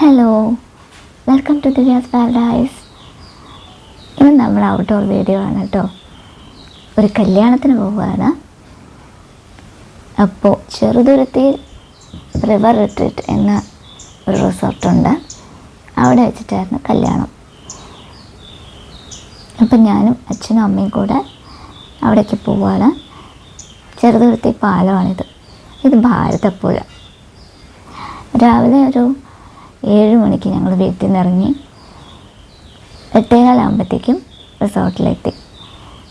Hello welcome to Divya's paradise ഇന്ന് നമ്മൾ outdoor video ആണ് കേട്ടോ. ഒരു കല്യാണത്തിന് പോവുകയാണ്. അപ്പോൾ ചെറുതുരത്തിയിൽ റിവർ റിട്രീറ്റ് എന്ന ഒരു റിസോർട്ടുണ്ട് അവിടെ വെച്ചിട്ടായിരുന്നു കല്യാണം. അപ്പം ഞാനും അച്ഛനും അമ്മയും കൂടെ അവിടേക്ക് പോവുകയാണ്. ചെറുതുരത്തി പാലമാണിത്. ഇത് ഭാരതപ്പുഴ. രാവിലെ ഒരു ഏഴ് മണിക്ക് ഞങ്ങൾ വീട്ടിൽ നിന്ന് ഇറങ്ങി എട്ടേകാലാകുമ്പോഴത്തേക്കും റിസോർട്ടിലെത്തി.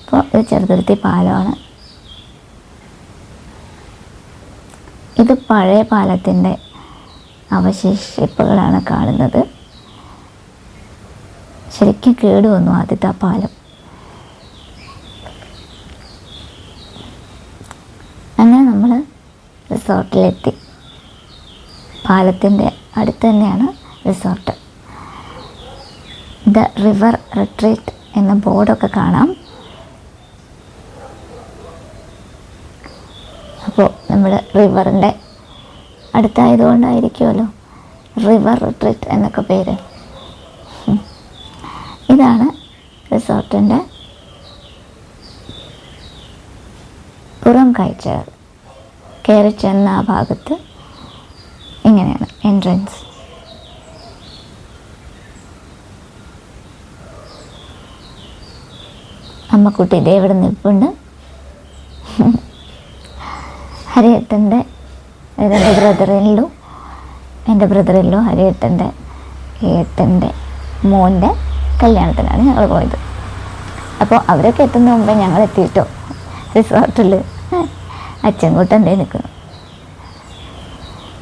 അപ്പോൾ ഇത് ചെറുതുരുത്തി പാലമാണ് ഇത് പഴയ പാലത്തിന്റെ അവശേഷിപ്പുകളാണ് കാണുന്നത്. ശരിക്കും കേടുവന്നു ആദ്യത്തെ ആ പാലം. അങ്ങനെ നമ്മൾ റിസോർട്ടിലെത്തി. പാലത്തിന്റെ അടുത്ത് തന്നെയാണ് റിസോർട്ട് ദ റിവർ റിട്രീറ്റ് എന്ന ബോർഡൊക്കെ കാണാം. അപ്പോൾ നമ്മൾ റിവറിന്റെ അടുത്തായതുകൊണ്ടായിരിക്കുമല്ലോ റിവർ റിട്രീറ്റ് എന്നൊക്കെ പേര്. ഇതാണ് റിസോർട്ടിന്റെ പുറം കാഴ്ചകൾ കയറി ചെന്ന ആ ഭാഗത്ത് എൻട്രൻസ് അമ്മക്കുട്ടി ഇതേ ഇവിടെ നിൽപ്പുണ്ട്. ഹരിയേട്ടന്റെ എന്റെ ബ്രദറിലോ എന്റെ ബ്രദറിലോ ഹരിയേട്ടന്റെ ഏട്ടന്റെ മോന്റെ കല്യാണത്തിനാണ് ഞങ്ങൾ പോയത്. അപ്പോൾ അവരൊക്കെ എത്തുന്ന മുമ്പേ ഞങ്ങൾ എത്തിയിട്ടോ? റിസോർട്ടിൽ. അച്ഛൻ കൂട്ടന്റെ നിൽക്കുന്നു?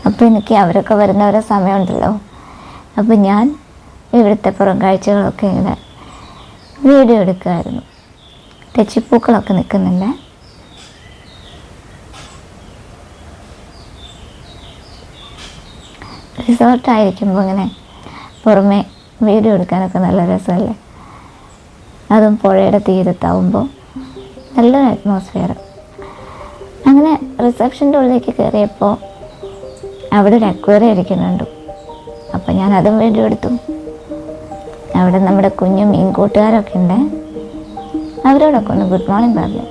അപ്പോൾ എനിക്ക് അവരൊക്കെ വരുന്ന ഓരോ സമയമുണ്ടല്ലോ. അപ്പോൾ ഞാൻ ഇവിടുത്തെ പുറം കാഴ്ചകളൊക്കെ ഇങ്ങനെ വീഡിയോ എടുക്കുമായിരുന്നു തെച്ചിപ്പൂക്കളൊക്കെ നിൽക്കുന്നുണ്ട് റിസോർട്ടായിരിക്കുമ്പോൾ ഇങ്ങനെ പുറമെ വീഡിയോ എടുക്കാനൊക്കെ നല്ല രസമല്ലേ? അതും പുഴയുടെ തീരത്താവുമ്പോൾ നല്ലൊരു അറ്റ്മോസ്ഫിയർ അങ്ങനെ റിസപ്ഷന്റെ ഉള്ളിലേക്ക് കയറിയപ്പോൾ അവിടെ ഒരു അക്വേറിയം ഇരിക്കുന്നുണ്ട്. അപ്പോൾ ഞാൻ അതും വീഡിയോ എടുത്തു. അവിടെ നമ്മുടെ കുഞ്ഞു മീൻ കൂട്ടുകാരൊക്കെ ഉണ്ട്. അവരോടൊക്കെ ഒന്ന് ഗുഡ് മോർണിംഗ് പറഞ്ഞു.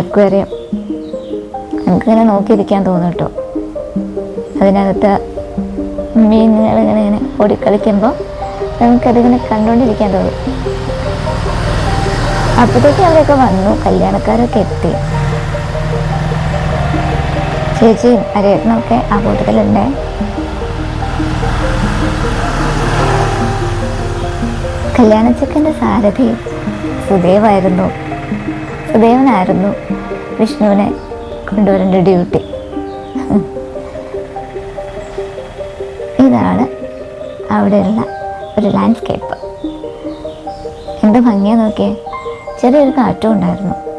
അക്വേറിയം. നമുക്കിങ്ങനെ നോക്കിയിരിക്കാൻ തോന്നും കേട്ടോ അതിനകത്ത് മീനുകൾ ഇങ്ങനെ ഇങ്ങനെ ഓടിക്കളിക്കുമ്പോൾ നമുക്കതിങ്ങനെ കണ്ടുകൊണ്ടിരിക്കാൻ തോന്നും. അപ്പോഴത്തേക്ക് അവരൊക്കെ വന്നു. കല്യാണക്കാരൊക്കെ എത്തി. ചേച്ചിയും അരയത്നമൊക്കെ ആ കൂട്ടത്തിലുണ്ട്. കല്യാണച്ചക്കന്റെ സാരഥി സുദേവായിരുന്നു. സുദേവനായിരുന്നു വിഷ്ണുവിനെ കൊണ്ടുവരേണ്ട ഡ്യൂട്ടി. ഇതാണ് അവിടെയുള്ള ഒരു ലാൻഡ്സ്കേപ്പ്. എന്ത് ഭംഗിയാ നോക്കിയേ. ചെറിയൊരു കാറ്റും ഉണ്ടായിരുന്നു.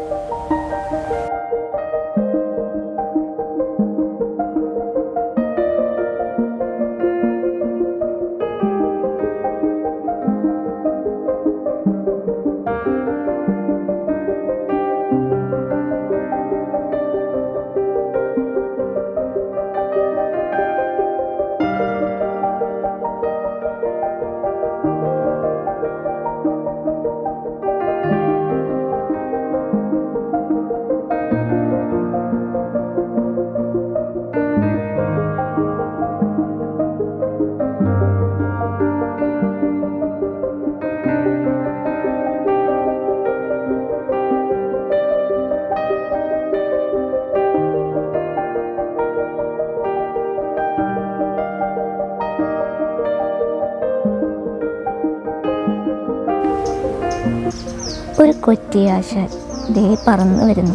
ഒരു കൊറ്റിയാശാൻ ദേ പറന്നു വരുന്നു.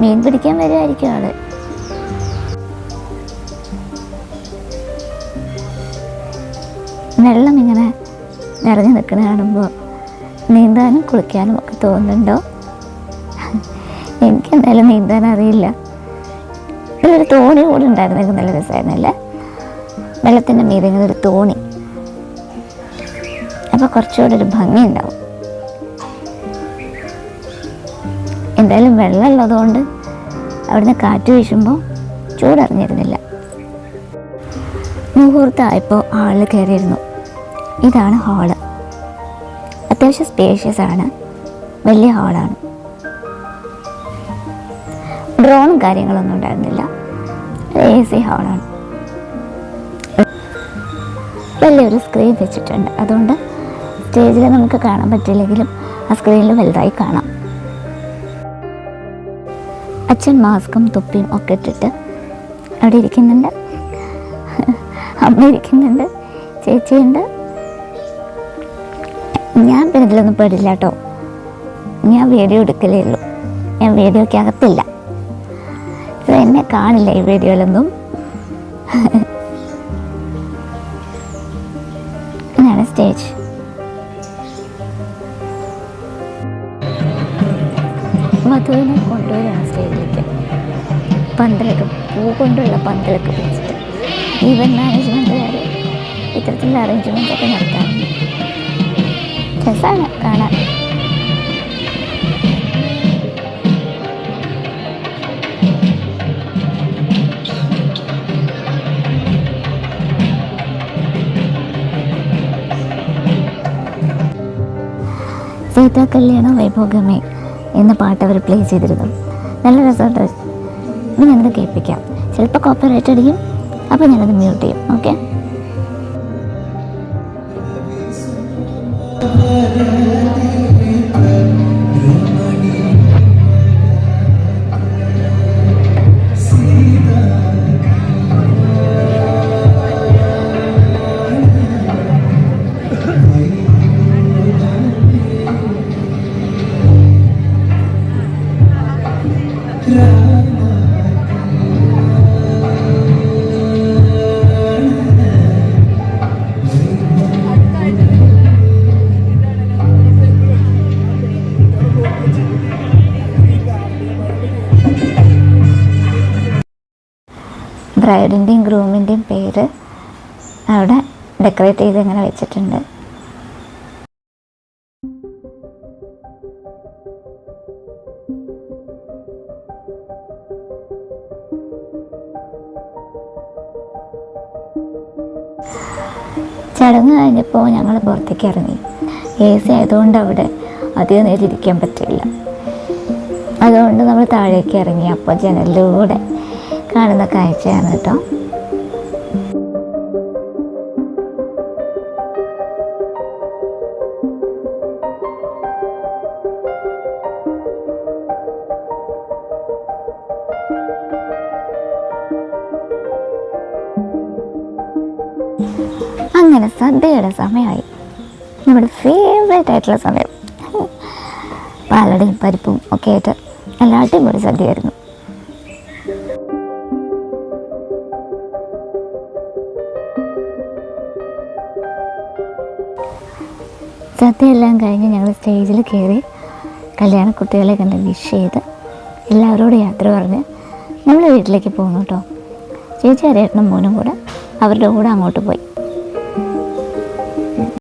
മീൻ പിടിക്കാൻ വരുമായിരിക്കും ആൾ. വെള്ളം ഇങ്ങനെ നിറഞ്ഞു നിൽക്കുന്ന കാണുമ്പോൾ നീന്താനും കുളിക്കാനും ഒക്കെ തോന്നുന്നുണ്ടോ? എനിക്ക് എന്തായാലും നീന്താൻ അറിയില്ല. ഇതിലൊരു തോണി കൂടെ ഉണ്ടായിരുന്നെങ്കിൽ നല്ല രസമായിരുന്നല്ലേ? വെള്ളത്തിന്റെ മീതെ ഒരു തോണി. അപ്പോൾ കുറച്ചുകൂടെ ഒരു ഭംഗി ഉണ്ടാവും. എന്തായാലും വെള്ളം ഉള്ളതുകൊണ്ട് അവിടുന്ന് കാറ്റ് വീശുമ്പോൾ ചൂടറിഞ്ഞിരുന്നില്ല. മുഹൂർത്തമായപ്പോൾ ഹാളിൽ കയറിയിരുന്നു ഇതാണ് ഹാൾ. അത്യാവശ്യം സ്പേഷ്യസ് ആണ്. വലിയ ഹാളാണ്. ഡ്രോണും കാര്യങ്ങളൊന്നും ഉണ്ടായിരുന്നില്ല. എ സി ഹാളാണ്. വലിയൊരു സ്ക്രീൻ വെച്ചിട്ടുണ്ട്. അതുകൊണ്ട് സ്റ്റേജിൽ നമുക്ക് കാണാൻ പറ്റില്ലെങ്കിലും ആ സ്ക്രീനിൽ വലുതായി കാണാം. അച്ഛൻ മാസ്കും തൊപ്പിയും ഒക്കെ ഇട്ടിട്ട് അവിടെ ഇരിക്കുന്നുണ്ട്. അമ്മ ഇരിക്കുന്നുണ്ട്. ചേച്ചിയുണ്ട്. ഞാൻ ഇതിലൊന്നും പെടില്ല കേട്ടോ. ഞാൻ വീഡിയോ എടുക്കലേ ഉള്ളൂ. ഞാൻ വീഡിയോയ്ക്ക് അകത്തില്ല. എന്നെ കാണില്ല ഈ വീഡിയോയിലൊന്നും. സ്റ്റേജ്. മധുവിനെ കൊണ്ടുവരാണ് സ്റ്റേജിലേക്ക് പന്തലൊക്കെ പൂ കൊണ്ടുള്ള പന്തലൊക്കെ പിടിച്ചിട്ട് ഈവന്റ് മാനേജ്മെന്റുകാർ ഇത്തരത്തിലുള്ള അറേഞ്ച്മെന്റ് ഒക്കെ നടത്താറുണ്ട്. രസമാണ് കാണാൻ. സീതാ കല്യാണം വൈഭോഗമേ. എന്ന പാട്ട് അവർ പ്ലേ ചെയ്തിരുന്നു. നല്ല റിസൾട്ട് ഇനി ഞാനത് കേൾപ്പിക്കാം. ചിലപ്പോൾ കോപ്പറേറ്റ് അടിക്കും അപ്പോൾ ഞാനത് മ്യൂട്ട് ചെയ്യും. ഓക്കെ ബ്രൈഡിന്റെയും ഗ്രൂമിന്റെയും പേര് അവിടെ ഡെക്കറേറ്റ് ചെയ്ത് ഇങ്ങനെ വെച്ചിട്ടുണ്ട്. ചടങ്ങ് കഴിഞ്ഞപ്പോൾ ഞങ്ങൾ പുറത്തേക്ക് ഇറങ്ങി. എ സി ആയതുകൊണ്ട് അവിടെ അധികം നേരം ഇരിക്കാൻ പറ്റില്ല. അതുകൊണ്ട് നമ്മൾ താഴേക്ക് ഇറങ്ങി. അപ്പോൾ ജനലിലൂടെ കാണുന്ന കാഴ്ചയാണ് കേട്ടോ. അങ്ങനെ സദ്യയുടെ സമയമായി. നമ്മുടെ ഫേവറേറ്റ് ആയിട്ടുള്ള സമയം. പാലടയും പരിപ്പും ഒക്കെ ആയിട്ട് നല്ല അടിപൊളി സദ്യയായിരുന്നു. സദ്യയെല്ലാം കഴിഞ്ഞ് ഞങ്ങൾ സ്റ്റേജിൽ കയറി കല്യാണ കുട്ടികളെ കണ്ട് വിഷ് ചെയ്ത് എല്ലാവരോടും യാത്ര പറഞ്ഞ് നമ്മൾ വീട്ടിലേക്ക് പോകുന്നു കേട്ടോ ചേച്ചി അരേട്ടനും മോനും കൂടെ അവരുടെ കൂടെ അങ്ങോട്ട് പോയി.